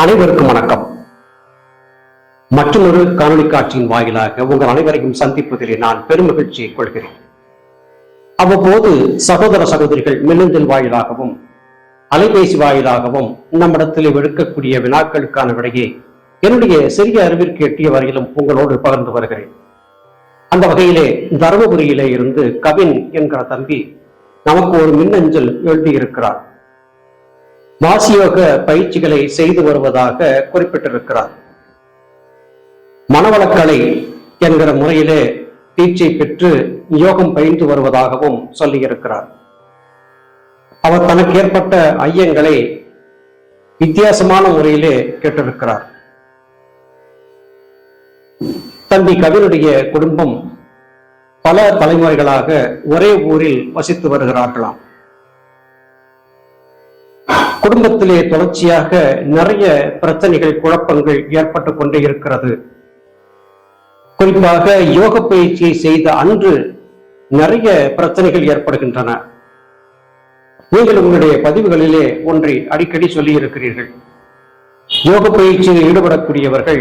அனைவருக்கும் வணக்கம். மற்றொரு காணொலி காட்சியின் வாயிலாக உங்கள் அனைவரையும் சந்திப்பதிலே நான் பெருமகிழ்ச்சியை கொள்கிறேன். அவ்வப்போது சகோதர சகோதரிகள் மின்னஞ்சல் வாயிலாகவும் அலைபேசி வாயிலாகவும் நம்மிடத்தில் எடுக்கக்கூடிய வினாக்களுக்கான விடையை என்னுடைய சிறிய அறிவிற்கு எட்டிய வரையிலும் உங்களோடு பகிர்ந்து வருகிறேன். அந்த வகையிலே தருமபுரியிலே இருந்து கவின் என்கிற தம்பி நமக்கு ஒரு மின்னஞ்சல் எழுதியிருக்கிறார். வாசியோக பயிற்சிகளை செய்து வருவதாக குறிப்பிட்டிருக்கிறார். மனவளக்கலை என்கிற முறையிலே தீட்சை பெற்று யோகம் பயின்று வருவதாகவும் சொல்லியிருக்கிறார். அவர் தனக்கு ஏற்பட்ட ஐயங்களை வித்தியாசமான முறையிலே கேட்டிருக்கிறார். தம்பி கவினுடைய குடும்பம் பல தலைமுறைகளாக ஒரே ஊரில் வசித்து வருகிறார்களாம். குடும்பத்திலே தொடர்ச்சியாக நிறைய பிரச்சனைகள் குழப்பங்கள் ஏற்பட்டு கொண்டே இருக்கிறது. குறிப்பாக யோக பயிற்சியை செய்த அன்று நிறைய பிரச்சனைகள் ஏற்படுகின்றன. நீங்கள் உங்களுடைய பதிவுகளிலே ஒன்றை அடிக்கடி சொல்லி இருக்கிறீர்கள் யோக பயிற்சியில் ஈடுபடக்கூடியவர்கள்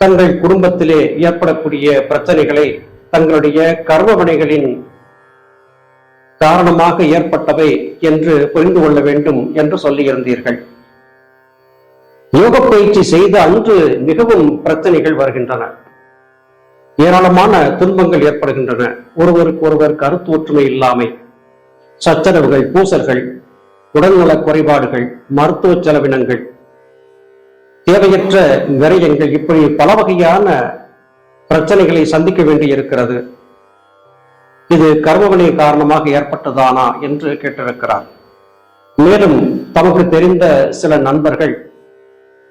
தங்கள் குடும்பத்திலே ஏற்படக்கூடிய பிரச்சனைகளை தங்களுடைய கர்மவனைகளின் காரணமாக ஏற்பட்டவை என்று புரிந்து கொள்ள வேண்டும் என்று சொல்லியிருந்தீர்கள். யோக பயிற்சி செய்த அன்று மிகவும் பிரச்சனைகள் வருகின்றன. ஏராளமான துன்பங்கள் ஏற்படுகின்றன. ஒருவருக்கு ஒருவர் கருத்து ஒற்றுமை இல்லாமை சச்சரவுகள் பூசல்கள் உடல்நல குறைபாடுகள் மருத்துவ செலவினங்கள் தேவையற்ற விரயங்கள் இப்படி பல வகையான பிரச்சனைகளை சந்திக்க வேண்டியிருக்கிறது. இது கர்மவினை காரணமாக ஏற்பட்டதானா என்று கேட்டிருக்கிறார். மேலும் தமக்கு தெரிந்த சில நண்பர்கள்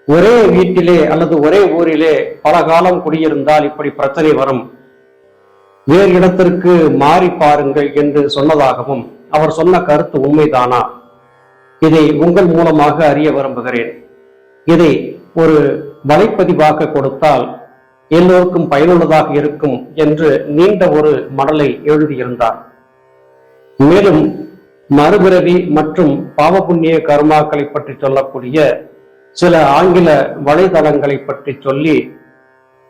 ஒரே வீட்டிலே அல்லது ஒரே ஊரிலே பல காலம் குடியிருந்தால் இப்படி பிரச்சனை வரும். வேறு இடத்திற்கு மாறி பாருங்கள் என்று சொன்னதாகவும் அவர் சொன்ன கருத்து உண்மைதானா? இதை உங்கள் மூலமாக அறிய விரும்புகிறேன். இதை ஒரு வலைப்பதிவாக கொடுத்தால் எல்லோருக்கும் பயனுள்ளதாக இருக்கும் என்று நீண்ட ஒரு மடலை எழுதியிருந்தார். மேலும் மறுபிறவி மற்றும் பாவபுண்ணிய கர்மாக்களை பற்றி சொல்லக்கூடிய சில ஆங்கில வலைதளங்களை பற்றி சொல்லி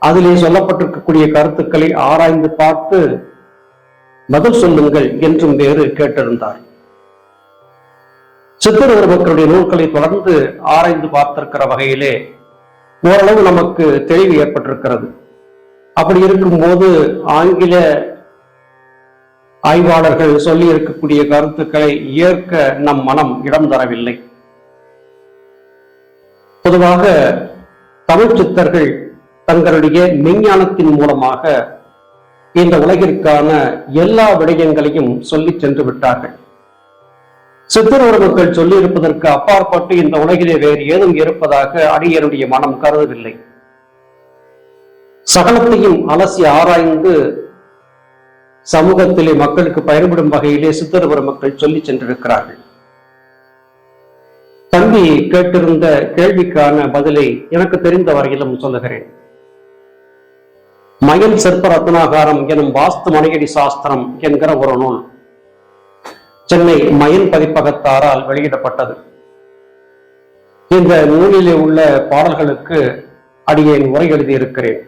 அதிலே சொல்லப்பட்டிருக்கக்கூடிய கருத்துக்களை ஆராய்ந்து பார்த்து பதில் சொல்லுங்கள் என்றும் வேறு கேட்டிருந்தார். சித்தர் மக்களுடைய நூல்களை தொடர்ந்து ஆராய்ந்து பார்த்திருக்கிற வகையிலே ஓரளவு நமக்கு தெளிவு ஏற்பட்டிருக்கிறது. அப்படி இருக்கும்போது ஆங்கில ஆய்வாளர்கள் சொல்லி இருக்கக்கூடிய கருத்துக்களை ஏற்க நம் மனம் இடம் தரவில்லை. பொதுவாக தமிழ் சித்தர்கள் தங்களுடைய மெஞ்ஞானத்தின் மூலமாக இந்த உலகிற்கான எல்லா விடயங்களையும் சொல்லி சென்று விட்டார்கள். சித்தர் மக்கள் சொல்லி இருப்பதற்கு அப்பாற்பட்டு இந்த உலகிலே வேறு ஏதும் இருப்பதாக அடியனுடைய மனம் கருதவில்லை. சகலத்தையும் அலசி ஆராய்ந்து சமூகத்திலே மக்களுக்கு பயன்படும் வகையிலே சித்தரபுர மக்கள் சொல்லி சென்றிருக்கிறார்கள். தம்பி கேட்டிருந்த கேள்விக்கான பதிலை எனக்கு தெரிந்த வரையிலும் சொல்லுகிறேன். மயில் சிற்ப ரத்னாகாரம் எனும் வாஸ்து மனையடி சாஸ்திரம் என்கிற ஒரு நூல். சென்னை மயன் பதிப்பகத்தாரால் வெளியிடப்பட்டது. இந்த நூலிலே உள்ள பாடல்களுக்கு அடியேன் உரை எழுதியிருக்கிறேன்.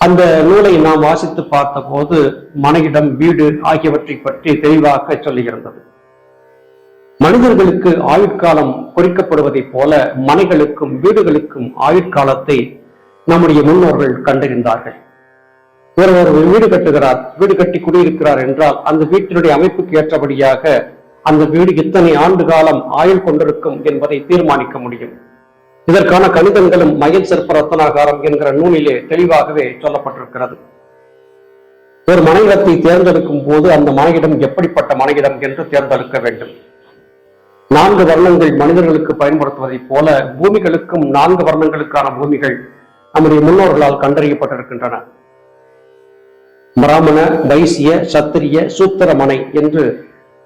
அந்த நூலை நாம் வாசித்து பார்த்தபோது மனையிடம் வீடு ஆகியவற்றை பற்றி தெளிவாக சொல்லியிருந்தது. மனிதர்களுக்கு ஆயுட்காலம் குறிக்கப்படுவதைப் போல மனைகளுக்கும் வீடுகளுக்கும் ஆயுட்காலத்தை நம்முடைய முன்னோர்கள் கண்டறிந்தார்கள். ஒருவர் ஒரு வீடு கட்டுகிறார் வீடு கட்டி குடியிருக்கிறார் என்றால் அந்த வீட்டினுடைய அமைப்புக்கு ஏற்றபடியாக அந்த வீடு இத்தனை ஆண்டு காலம் ஆயுள் கொண்டிருக்கும் என்பதை தீர்மானிக்க முடியும். இதற்கான கணிதங்களும் மயில் சிற்ப ரத்தனாகாரம் என்கிற நூலிலே தெளிவாகவே சொல்லப்பட்டிருக்கிறது. ஒரு மனையிடத்தை தேர்ந்தெடுக்கும் போது அந்த மனையிடம் எப்படிப்பட்ட மனையிடம் என்று தேர்ந்தெடுக்க வேண்டும். நான்கு வர்ணங்கள் மனிதர்களுக்கு பயன்படுத்துவதைப் போல பூமிகளுக்கும் நான்கு வர்ணங்களுக்கான பூமிகள் நம்முடைய முன்னோர்களால் கண்டறியப்பட்டிருக்கின்றன. பிராமண வைசிய சத்திரிய சூத்திர மனை என்று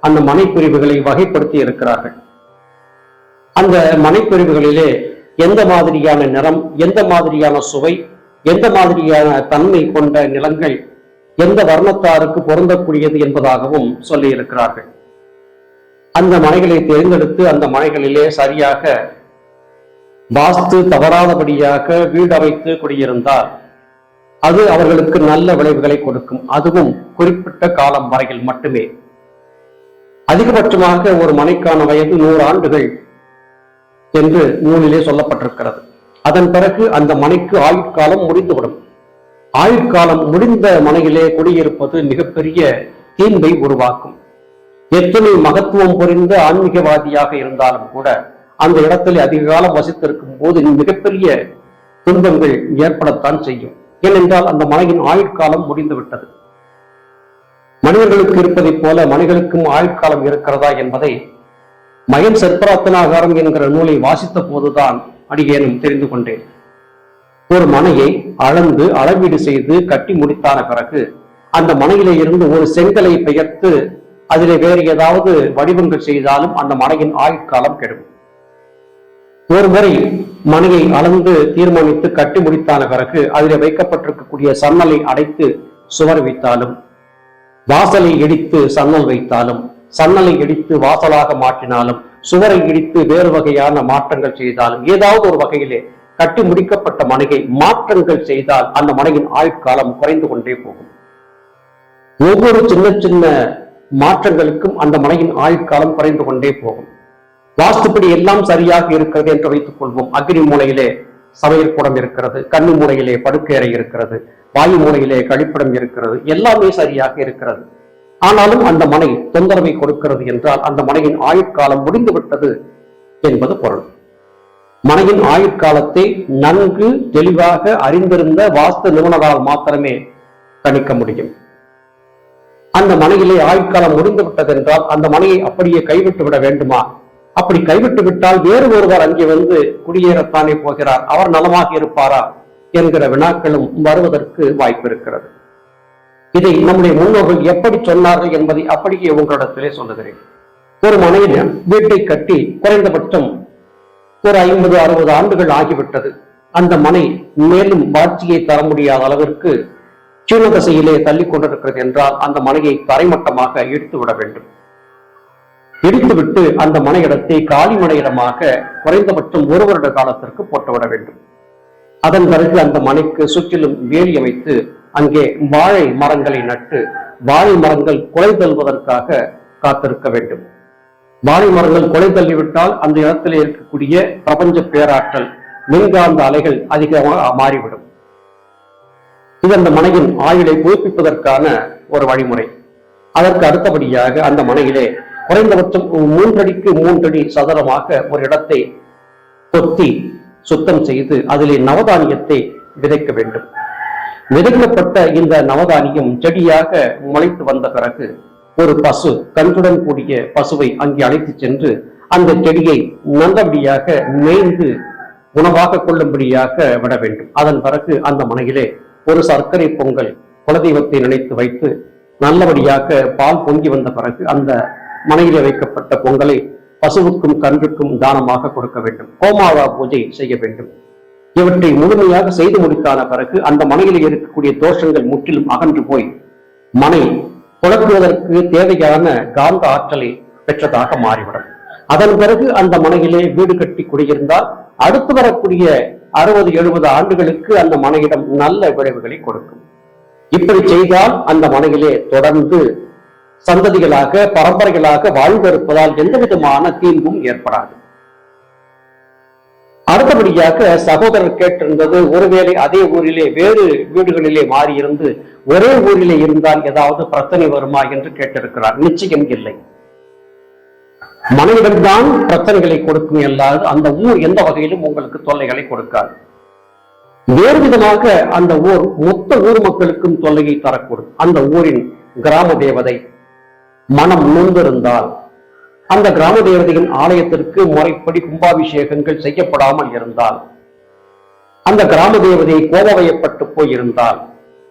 அந்த மனைப்பிரிவுகளை வகைப்படுத்தி இருக்கிறார்கள். அந்த மனைப்பிரிவுகளிலே எந்த மாதிரியான நிறம் எந்த மாதிரியான சுவை எந்த மாதிரியான தன்மை கொண்ட நிலங்கள் எந்த வர்ணத்தாருக்கு பொருந்தக்கூடியது என்பதாகவும் சொல்லி இருக்கிறார்கள் அந்த மனைகளை தேர்ந்தெடுத்து அந்த மனைகளிலே சரியாக வாஸ்து தவறாதபடியாக வீடு அமைத்து குடியிருந்தார். அது அவர்களுக்கு நல்ல விளைவுகளை கொடுக்கும். அதுவும் குறிப்பிட்ட காலம் வரையில் மட்டுமே. அதிகபட்சமாக ஒரு மனைக்கான வயது நூறு ஆண்டுகள் என்று நூலிலே சொல்லப்பட்டிருக்கிறது. அதன் பிறகு அந்த மனைக்கு ஆயுட்காலம் முடிந்துவிடும். ஆயுட்காலம் முடிந்த மனையிலே குடியிருப்பது மிகப்பெரிய தீன்பை உருவாக்கும். எத்தனை மகத்துவம் புரிந்த ஆன்மீகவாதியாக இருந்தாலும் கூட அந்த இடத்திலே அதிக காலம் வசித்திருக்கும் போது மிகப்பெரிய துன்பங்கள் ஏற்படத்தான் செய்யும். ஏனென்றால் அந்த மனையின் ஆயுட்காலம் முடிந்துவிட்டது. மனிதர்களுக்கு இருப்பதைப் போல மனிதர்களுக்கும் ஆயுட்காலம் இருக்கிறதா என்பதை மயன் சர்ப்பராத்தனாகாரம் என்கிற நூலை வாசித்த போதுதான் அடியேனும் தெரிந்து கொண்டேன். ஒரு மனையை அளந்து அளவீடு செய்து கட்டி முடித்தான பிறகு அந்த மனையிலே இருந்து ஒரு செங்கலை பெயர்த்து அதிலே வேறு ஏதாவது வடிவங்கள் செய்தாலும் அந்த மனையின் ஆயுட்காலம் கெடும். ஒரு மனையை அளந்து தீர்மானித்து கட்டி முடித்தான பிறகு அதில் வைக்கப்பட்டிருக்கக்கூடிய சன்னலை அடைத்து சுவர் வைத்தாலும் வாசலை இடித்து சன்னல் வைத்தாலும் சன்னலை இடித்து வாசலாக மாற்றினாலும் சுவரை இடித்து வேறு வகையான மாற்றங்கள் செய்தாலும் ஏதாவது ஒரு வகையிலே கட்டி முடிக்கப்பட்ட மனையை மாற்றங்கள் செய்தால் அந்த மனையின் ஆயுட்காலம் குறைந்து கொண்டே போகும். ஒவ்வொரு சின்ன சின்ன மாற்றங்களுக்கும் அந்த மனையின் ஆயுட்காலம் குறைந்து கொண்டே போகும். வாஸ்துப்படி எல்லாம் சரியாக இருக்கிறது என்று வைத்துக் கொள்வோம். அக்னி மூலையிலே சமையற்கூடம் இருக்கிறது கண்ணு மூலையிலே படுக்கையறை இருக்கிறது வாயு மூலையிலே கழிப்பிடம் இருக்கிறது எல்லாமே சரியாக இருக்கிறது. ஆனாலும் அந்த மனை தொந்தரவை கொடுக்கிறது என்றால் அந்த மனையின் ஆயுட்காலம் முடிந்து விட்டது என்பது பொருள். மனையின் ஆயுட்காலத்தை நன்கு தெளிவாக அறிந்திருந்த வாஸ்து நிபுணரால் மாத்திரமே கணிக்க முடியும். அந்த மனையிலே ஆயுட்காலம் முடிந்து விட்டது என்றால் அந்த மனையை அப்படியே கைவிட்டு விட வேண்டுமா? அப்படி கைவிட்டு விட்டால் வேறு ஒருவர் அங்கே வந்து குடியேறத்தானே போகிறார். அவர் நலமாக இருப்பாரா என்கிற வினாக்களும் வருவதற்கு வாய்ப்பு இருக்கிறது இதை நம்முடைய முன்னோர்கள் எப்படி சொன்னார்கள் என்பதை அப்படியே உங்களிடத்திலே சொல்லுகிறேன். ஒரு மனைவியன் வீட்டை கட்டி குறைந்தபட்சம் ஒரு ஐம்பது அறுபது ஆண்டுகள் ஆகிவிட்டது. அந்த மனை மேலும் பாட்சியை தர முடியாத அளவிற்கு சீனதசையிலே தள்ளி கொண்டிருக்கிறது என்றால் அந்த மனையை தரைமட்டமாக இடித்து விட வேண்டும். இடித்துவிட்டு அந்த மனையிடத்தை காலி மனையிடமாக குறைந்தபட்சம் ஒரு வருட காலத்திற்கு போட்டுவிட வேண்டும். அதன் பிறகு அந்த மனைக்கு சுற்றிலும் வேலி அமைத்து அங்கே வாழை மரங்களை நட்டு வாழை மரங்கள் கொலை தள்ளுவதற்காக காத்திருக்க வேண்டும். வாழை மரங்கள் கொலை தள்ளிவிட்டால் அந்த இடத்தில் இருக்கக்கூடிய பிரபஞ்ச பேராற்றல் மின்காந்த அலைகள் அதிகமாக மாறிவிடும். இது அந்த மனையின் ஆயுளை புதுப்பிப்பதற்கான ஒரு வழிமுறை. அதற்கு அடுத்தபடியாக அந்த மனையிலே குறைந்தபட்சம் மூன்றடிக்கு மூன்றடி சதுரமாக ஒரு இடத்தை கொத்தி சுத்தம் செய்து அதிலே நவதானியத்தை விதைக்க வேண்டும். விதைக்கப்பட்ட இந்த நவதானியம் செடியாக முளைத்து வந்த பிறகு ஒரு பசு கன்றுடன் கூடிய பசுவை அங்கே அழைத்து சென்று அந்த செடியை நல்லபடியாக மேய்ந்து உணவாக கொள்ளும்படியாக விட வேண்டும். அதன் பிறகு அந்த மனையிலே ஒரு சர்க்கரை பொங்கல் குலதெய்வத்தை நினைத்து வைத்து நல்லபடியாக பால் பொங்கி வந்த பிறகு அந்த மனையிலே வைக்கப்பட்ட பொங்கலை பசுவுக்கும் கன்றுக்கும் தானமாக கொடுக்க வேண்டும். கோமாவா பூஜை செய்ய வேண்டும். இவற்றை முழுமையாக செய்து முடித்தான பிறகு அந்த மனையில் இருக்கக்கூடிய தோஷங்கள் முற்றிலும் அகன்று போய் மனை புழக்குவதற்கு தேவையான காந்த ஆற்றலை பெற்றதாக மாறிவிடும். அதன் பிறகு அந்த மனையிலே வீடு கட்டி குடியிருந்தால் அடுத்து வரக்கூடிய அறுபது எழுபது ஆண்டுகளுக்கு அந்த மனையிடம் நல்ல விளைவுகளை கொடுக்கும். இப்படி செய்தால் அந்த மனையிலே தொடர்ந்து சந்ததிகளாக பரம்பரைகளாக வாழ்ந்திருப்பதால் எந்த விதமான தீங்கும் ஏற்படாது. அடுத்தபடியாக சகோதரர் கேட்டிருந்தது ஒருவேளை அதே ஊரிலே வேறு வீடுகளிலே மாறியிருந்து ஒரே ஊரிலே இருந்தால் ஏதாவது பிரச்சனை வருமா என்று கேட்டிருக்கிறார். நிச்சயம் இல்லை. மனைவிடம்தான் பிரச்சனைகளை கொடுக்கும் அல்லாது அந்த ஊர் எந்த வகையிலும் உங்களுக்கு தொல்லைகளை கொடுக்காது. வேறு விதமாக அந்த ஊர் மொத்த ஊர் மக்களுக்கும் தொல்லையை தரக்கூடும். அந்த ஊரின் கிராம தேவதை மனம் நொந்திருந்தால் அந்த கிராம தேவதையின் ஆலயத்திற்கு முறைப்படி கும்பாபிஷேகங்கள் செய்யப்படாமல் இருந்தால் அந்த கிராம தேவதை கோபவயப்பட்டு போயிருந்தால்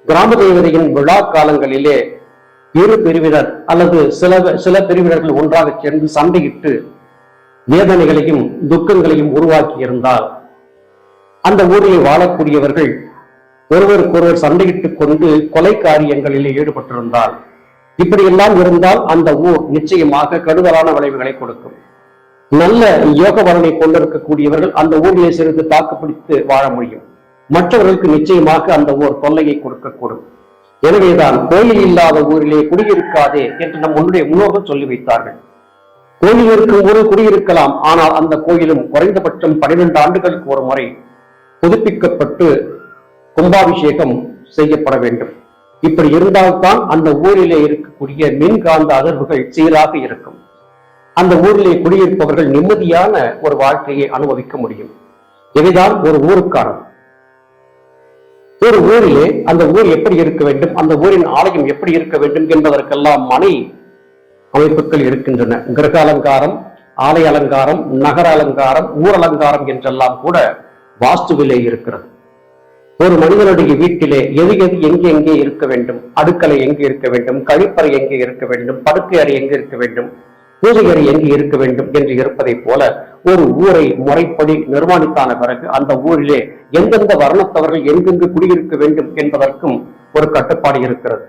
கிராம தேவதையின் விழா காலங்களிலே இரு பிரிவினர் அல்லது சில சில பிரிவினர்கள் ஒன்றாக சேர்ந்து சண்டையிட்டு வேதனைகளையும் துக்கங்களையும் உருவாக்கி இருந்தால் அந்த ஊரில் வாழக்கூடியவர்கள் ஒருவருக்கொருவர் சண்டையிட்டுக் கொண்டு கொலை காரியங்களிலே ஈடுபட்டிருந்தால் இப்படியெல்லாம் இருந்தால் அந்த ஊர் நிச்சயமாக கடுதலான விளைவுகளை கொடுக்கும். நல்ல யோக பலனை கொண்டிருக்கக்கூடியவர்கள் அந்த ஊரிலே சிறிது தாக்குப்பிடித்து வாழ முடியும். மற்றவர்களுக்கு நிச்சயமாக அந்த ஊர் தொல்லையை கொடுக்கக்கூடும். எனவேதான் கோயில் இல்லாத ஊரிலே குடியிருக்காதே என்று நம் உன்னுடைய முன்னோர்கள் சொல்லி வைத்தார்கள். கோயில் இருக்கும் ஊரில் குடியிருக்கலாம் ஆனால் அந்த கோயிலும் குறைந்தபட்சம் பனிரெண்டு ஆண்டுகளுக்கு ஒரு முறை புதுப்பிக்கப்பட்டு கும்பாபிஷேகம் செய்யப்பட வேண்டும். இப்படி இருந்தால்தான் அந்த ஊரிலே இருக்க இருக்கக்கூடிய மின்காந்த அதிர்வுகள் சீராக இருக்கும். அந்த ஊரிலே குடியிருப்பவர்கள் நிம்மதியான ஒரு வாழ்க்கையை அனுபவிக்க முடியும். இதுதான் ஒரு ஊருக்காரன் ஒரு ஊரிலே அந்த ஊர் எப்படி இருக்க வேண்டும் அந்த ஊரின் ஆலயம் எப்படி இருக்க வேண்டும் என்பதற்கெல்லாம் மனை அமைப்புகள் இருக்கின்றன. கிரக அலங்காரம் ஆலய அலங்காரம் நகர அலங்காரம் ஊர் அலங்காரம் என்றெல்லாம் கூட வாஸ்துவிலே இருக்கிறது. ஒரு மனிதனுடைய வீட்டிலே எது எது எங்கே எங்கே இருக்க வேண்டும்? அடுக்கலை எங்கு இருக்க வேண்டும்? கழிப்பறை எங்கே இருக்க வேண்டும்? படுக்கை அறை எங்கு இருக்க வேண்டும்? பூஜை அறை எங்கு இருக்க வேண்டும் என்று இருப்பதைப் போல ஒரு ஊரை முறைப்படி நிர்மாணித்தான பிறகு அந்த ஊரிலே எந்தெந்த வர்ணத்தவர்கள் எங்கெங்கு குடியிருக்க வேண்டும் என்பதற்கும் ஒரு கட்டுப்பாடு இருக்கிறது.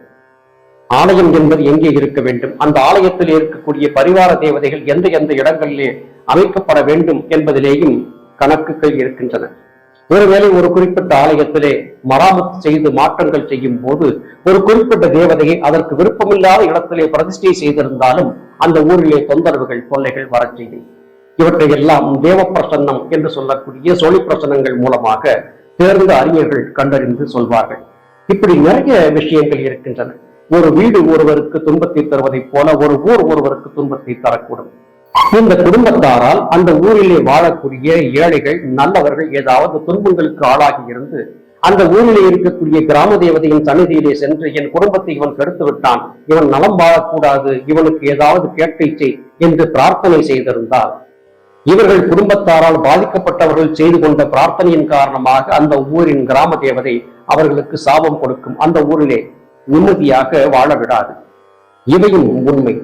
ஆலயம் என்பது எங்கே இருக்க வேண்டும்? அந்த ஆலயத்தில் இருக்கக்கூடிய பரிவார தேவதைகள் எந்த எந்த இடங்களிலே அமைக்கப்பட வேண்டும் என்பதிலேயும் கணக்குகள் இருக்கின்றன. ஒருவேளை ஒரு குறிப்பிட்ட ஆலயத்திலே மராமத்து செய்து மாற்றங்கள் செய்யும் போது ஒரு குறிப்பிட்ட தேவதையை அதற்கு விருப்பமில்லாத இடத்திலே பிரதிஷ்டை செய்திருந்தாலும் அந்த ஊரிலே தொந்தரவுகள் தொல்லைகள் வரச் செய்யும் இவற்றை எல்லாம் தேவ பிரசன்னம் என்று சொல்லக்கூடிய சொலி பிரசன்னங்கள் மூலமாக தேர்ந்த அறிஞர்கள் கண்டறிந்து சொல்வார்கள். இப்படி நிறைய விஷயங்கள் இருக்கின்றன. ஒரு வீடு ஒருவருக்கு துன்பத்தை தருவதைப் போல ஒரு ஊர் ஒருவருக்கு துன்பத்தை தரக்கூடும். இந்த குடும்பத்தாரால் அந்த ஊரிலே வாழக்கூடிய ஏழைகள் நல்லவர்கள் ஏதாவது துன்பங்களுக்கு ஆளாகி இருந்து அந்த ஊரிலே இருக்கக்கூடிய கிராம தேவதையின் சன்னிதியிலே சென்று என் குடும்பத்தை இவன் கெடுத்து விட்டான் இவன் நலம் வாழக்கூடாது இவனுக்கு ஏதாவது கேட்டை செய் என்று பிரார்த்தனை செய்திருந்தால் இவர்கள் குடும்பத்தாரால் பாதிக்கப்பட்டவர்கள் செய்து கொண்ட பிரார்த்தனையின் காரணமாக அந்த ஊரின் கிராம தேவதை அவர்களுக்கு சாபம் கொடுக்கும். அந்த ஊரிலே நிம்மதியாக வாழ விடாது. இவையும் உண்மை.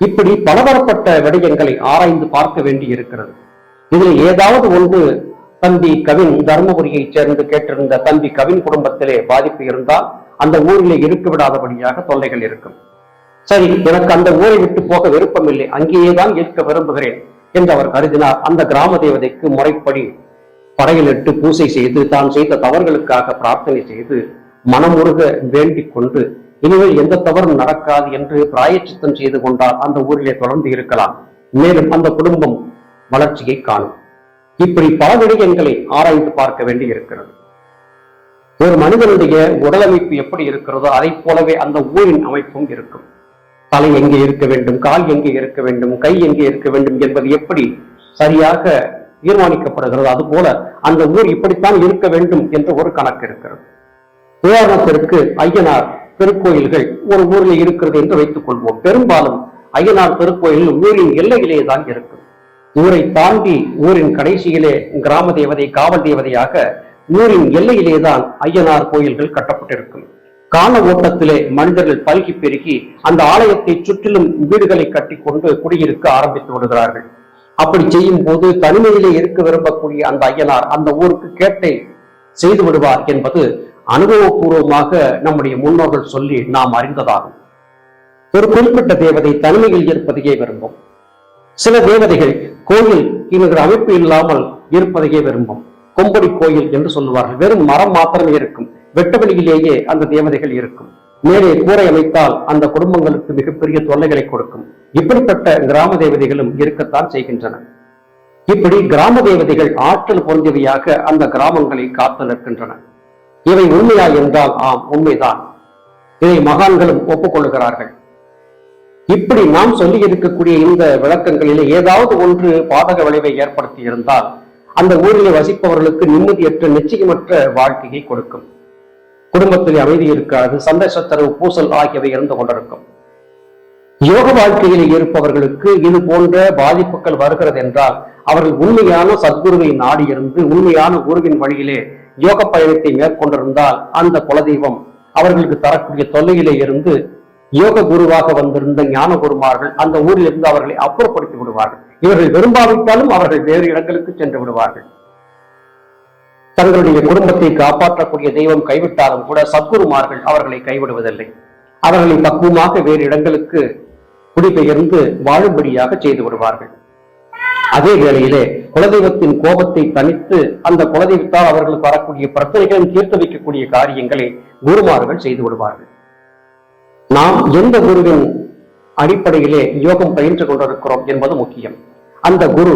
இப்படி பலதரப்பட்ட விடயங்களை ஆராய்ந்து பார்க்க வேண்டி இருக்கிறது இதில் ஏதாவது ஒன்று தம்பி கவின் தர்மபுரியைச் சேர்ந்து கேட்டிருந்த தம்பி கவின் குடும்பத்திலே பாதிப்பு இருந்தால் அந்த ஊரிலே இருக்க விடாதபடியாக தொல்லைகள் இருக்கும். சரி எனக்கு அந்த ஊரை விட்டு போக விருப்பமில்லை. அங்கேயேதான் இருக்க விரும்புகிறேன் என்று அவர் கருதினார். அந்த கிராம தேவதைக்கு முறைப்படி படையலிட்டு பூசை செய்து தான் செய்த தவறுகளுக்காக பிரார்த்தனை செய்து மனமுருக வேண்டிக் கொண்டு இனிமேல் எந்த தவறும் நடக்காது என்று பிராயச்சித்தம் செய்து கொண்டால் அந்த ஊரிலே தொடர்ந்து இருக்கலாம். மேலும் அந்த குடும்பம் வளர்ச்சியை காணும். இப்படி பல விடயங்களை ஆராய்ந்து பார்க்க வேண்டி இருக்கிறது. ஒரு மனிதனுடைய உடலமைப்பு எப்படி இருக்கிறதோ அதை போலவே அந்த ஊரின் அமைப்பும் இருக்கும். தலை எங்கே இருக்க வேண்டும் கால் எங்கே இருக்க வேண்டும் கை எங்கே இருக்க வேண்டும் என்பது எப்படி சரியாக தீர்மானிக்கப்படுகிறது அதுபோல அந்த ஊர் இப்படித்தான் இருக்க வேண்டும் என்ற ஒரு கணக்கு இருக்கிறது. உதாரணத்திற்கு ஐயனார் திருக்கோயில்கள் ஒரு ஊரில் இருக்கிறது என்று வைத்துக் கொள்வோம் பெரும்பாலும் ஐயனார் திருக்கோயில் ஊரின் எல்லையிலே தான் இருக்கும் ஊரை தாண்டி ஊரின் கடைசியிலே கிராம தேவதை காவல் தேவதையாக ஊரின் எல்லையிலே தான் ஐயனார் கோயில்கள் கட்டப்பட்டிருக்கும். கால ஓட்டத்திலே மனிதர்கள் பல்கி பெருகி அந்த ஆலயத்தை சுற்றிலும் வீடுகளை கட்டி கொண்டு குடியிருக்க ஆரம்பித்து விடுகிறார்கள். அப்படி செய்யும் போது தனிமையிலே இருக்க விரும்பக்கூடிய அந்த ஐயனார் அந்த ஊருக்கு கேட்டை செய்து விடுவார் என்பது அனுபவபூர்வமாக நம்முடைய முன்னோர்கள் சொல்லி நாம் அறிந்ததாகும். ஒரு குறிப்பிட்ட தேவதை தனிமையில் இருப்பதையே விரும்பும். சில தேவதைகள் கோயில் என்கிற அமைப்பு இல்லாமல் இருப்பதையே விரும்பும். கொம்படி கோயில் என்று சொல்லுவார்கள். வெறும் மரம் மாத்திரமே இருக்கும். வெட்டவெளியிலேயே அந்த தேவதைகள் இருக்கும். மேலே கூரை அமைத்தால் அந்த குடும்பங்களுக்கு மிகப்பெரிய தொல்லைகளை கொடுக்கும். இப்படிப்பட்ட கிராம தேவதைகளும் இருக்கத்தான் செய்கின்றன. இப்படி கிராம தேவதைகள் ஆற்றல் பொருந்தியவையாக அந்த கிராமங்களை காத்து நிற்கின்றன. இவை உண்மையா என்றால் ஆம் உண்மைதான். இதை மகான்களும் ஒப்புக்கொள்கிறார்கள் இப்படி நாம் சொல்லி இருக்கக்கூடிய இந்த விளக்கங்களிலே ஏதாவது ஒன்று பாதக விளைவை ஏற்படுத்தி இருந்தால் அந்த ஊரிலே வசிப்பவர்களுக்கு நிம்மதியற்ற நிச்சயமற்ற வாழ்க்கையை கொடுக்கும். குடும்பத்தில் அமைதி இருக்காது சண்டை பூசல் ஆகியவை இருந்து கொண்டிருக்கும். யோக வாழ்க்கையில் இருப்பவர்களுக்கு இது போன்ற பாதிப்புகள் வருகிறது என்றால் அவர்கள் உண்மையான சத்குருவை நாடி இருந்து உண்மையான குருவின் வழியிலே யோக பயணத்தை மேற்கொண்டிருந்தால் அந்த குலதெய்வம் அவர்களுக்கு தரக்கூடிய தொல்லையிலே இருந்து யோக குருவாக வந்திருந்த ஞான குருமார்கள் அந்த ஊரில் இருந்து அவர்களை அப்புறப்படுத்தி விடுவார்கள். இவர்கள் விரும்பாவிட்டாலும் அவர்கள் வேறு இடங்களுக்கு சென்று விடுவார்கள். தங்களுடைய குடும்பத்தை காப்பாற்றக்கூடிய தெய்வம் கைவிட்டாலும் கூட சத்குருமார்கள் அவர்களை கைவிடுவதில்லை. அவர்களை பக்குவமாக வேறு இடங்களுக்கு குடிபெயர்ந்து வாழும்படியாக செய்து விடுவார்கள். அதே வேளையிலே குலதெய்வத்தின் கோபத்தை தணித்து அந்த குலதெய்வத்தால் அவர்களுக்கு வரக்கூடிய பிரச்சனைகளையும் தீர்த்து வைக்கக்கூடிய காரியங்களை குருமார்கள் செய்து விடுவார்கள். நாம் எந்த குருவின் அடிப்படையிலே யோகம் பயின்று கொண்டிருக்கிறோம் என்பது முக்கியம். அந்த குரு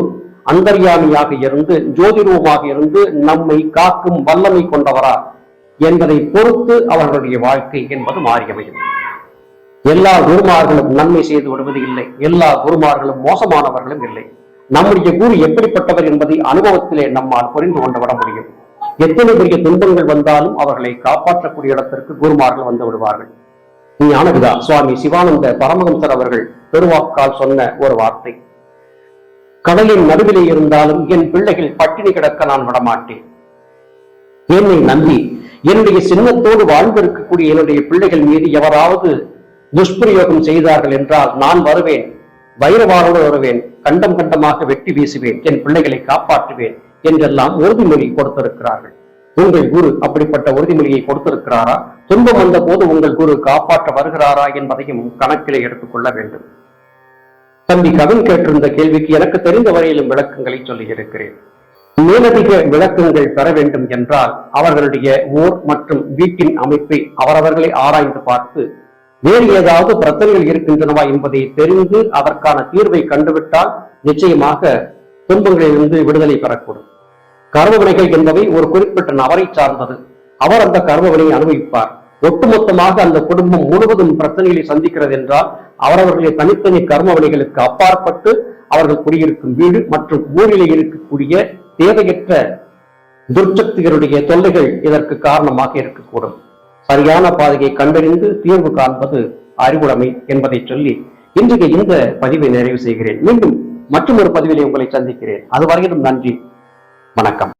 அந்தர்யாமியாக இருந்து ஜோதிரூபமாக இருந்து நம்மை காக்கும் வல்லமை கொண்டவரா என்பதை பொறுத்து அவர்களுடைய வாழ்க்கை என்பது மாறியமையும் எல்லா குருமார்களும் நன்மை செய்து விடுவது இல்லை. எல்லா குருமார்களும் மோசமானவர்களும் இல்லை. நம்முடைய குரு எப்படிப்பட்டவர் என்பதை அனுபவத்திலே நம்மால் புரிந்து கொண்டு விட முடியும். எத்தனை பெரிய துன்பங்கள் வந்தாலும் அவர்களை காப்பாற்றக்கூடிய இடத்திற்கு குருமார்கள் வந்து விடுவார்கள். ஞானவிதா சுவாமி சிவானந்த பரமஹம்சர் அவர்கள் பெருவாக்கால் சொன்ன ஒரு வார்த்தை. கடலின் நடுவிலே இருந்தாலும் என் பிள்ளைகள் பட்டினி கிடக்க நான் விடமாட்டேன். என்னை நம்பி என்னுடைய சின்னத்தோடு வாழ்ந்திருக்கக்கூடிய என்னுடைய பிள்ளைகள் மீது எவராவது துஷ்பிரயோகம் செய்தார்கள் என்றால் நான் வருவேன் வைரவாரோடு வருவேன். கண்டம் கண்டமாக வெட்டி வீசுவேன். என் பிள்ளைகளை காப்பாற்றுவேன் என்றெல்லாம் உறுதிமொழி கொடுத்திருக்கிறார்கள். உங்கள் குரு அப்படிப்பட்ட உறுதிமொழியை கொடுத்திருக்கிறாரா? துன்பம் வந்த போது உங்கள் குரு காப்பாற்ற வருகிறாரா என்பதையும் கணக்கிலே எடுத்துக்கொள்ள வேண்டும். தம்பி கவின் கேட்டிருந்த கேள்விக்கு எனக்கு தெரிந்த வரையிலும் விளக்கங்களை சொல்லி இருக்கிறேன் மேலதிக விளக்கங்கள் பெற வேண்டும் என்றால் அவர்களுடைய ஊர் மற்றும் வீட்டின் அமைப்பை அவரவர்களை ஆராய்ந்து பார்த்து வேறு ஏதாவது பிரச்சனைகள் இருக்கின்றனவா என்பதை தெரிந்து அதற்கான தீர்வை கண்டுவிட்டால் நிச்சயமாக துன்பங்களிலிருந்து விடுதலை பெறக்கூடும். கர்மவினைகள் என்பவை ஒரு குறிப்பிட்ட நபரை சார்ந்தது. அவர் அந்த கர்மவினையை அனுபவிப்பார். ஒட்டுமொத்தமாக அந்த குடும்பம் முழுவதும் பிரச்சனைகளை சந்திக்கிறது என்றால் அவரவர்களை தனித்தனி கர்மவினைகளுக்கு அப்பாற்பட்டு அவர்கள் குடியிருக்கும் வீடு மற்றும் ஊரிலே இருக்கக்கூடிய தேவையற்ற துர்ச்சக்திகளுடைய தொல்லைகள் இதற்கு காரணமாக இருக்கக்கூடும். சரியான பாதையை கண்டறிந்து தீர்வு காண்பது அறிவுடைமை என்பதை சொல்லி இன்றைக்கு இந்த பதிவை நிறைவு செய்கிறேன். மீண்டும் மற்றொரு பதிவிலே உங்களை சந்திக்கிறேன். அதுவரையிலும் நன்றி. வணக்கம்.